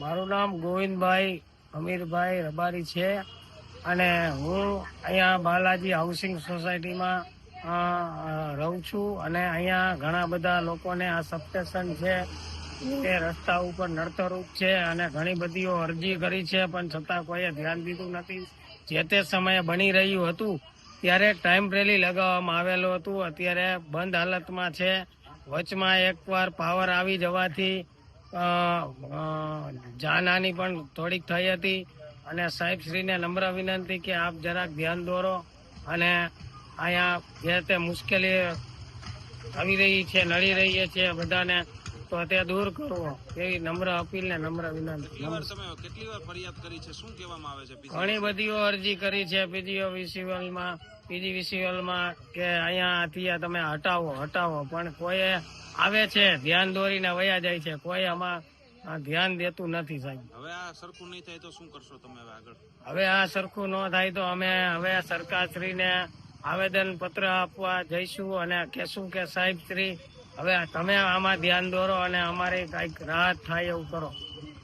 મારું નામ ગોવિંદભાઈ અમીરભાઈ રબારી છે અને હું અહીંયા બાલાજી હાઉસિંગ સોસાયટીમાં રહું છું અને અહીંયા ઘણા બધા લોકોને આ સબસ્ટેશન છે તે રસ્તા ઉપર નડતરરૂપ છે અને ઘણી બધીઓ અરજી કરી છે, પણ છતાં કોઈએ ધ્યાન દીધું નથી. જે તે સમયે બની રહ્યું હતું, ત્યારે ટાઈમ રેલી લગાવવામાં આવેલું હતું. અત્યારે બંધ હાલતમાં છે. વચમાં એકવાર પાવર આવી જવાથી જાનહાની પણ થોડીક થઈ હતી અને સાહેબશ્રીને નમ્ર વિનંતી કે આપ જરાક ધ્યાન દોરો અને અહીંયા જે તે મુશ્કેલી આવી રહી છે, નડી રહી છે બધાને તો તે દૂર કરવો એવી નમ્ર અપીલ ને નમ્ર વિનંતી. કેટલી વાર તમે કેટલી વાર ફરિયાદ કરી છે? શું કહેવામાં આવે છે? ઘણી બધીઓ અરજી કરી છે પીજીઓ વિસીવલમાં પીજી વિસીવલમાં કે અહીંયાથી તમે હટાવો હટાવો. પણ કોઈ આવે છે ધ્યાન દોરીને વયા જાય છે. કોઈ આમાં ધ્યાન દેતું નથી સાહેબ. હવે આ સરખું નહીં થાય તો શું કરશો તમે હવે આગળ? હવે આ સરખું ન થાય તો અમે હવે સરકારશ્રીને આવેદન પત્ર આપવા જઈશું અને કહેશું કે સાહેબ શ્રી હવે તમે આમાં ધ્યાન દોરો અને અમારે કંઈક રાહત થાય એવું કરો.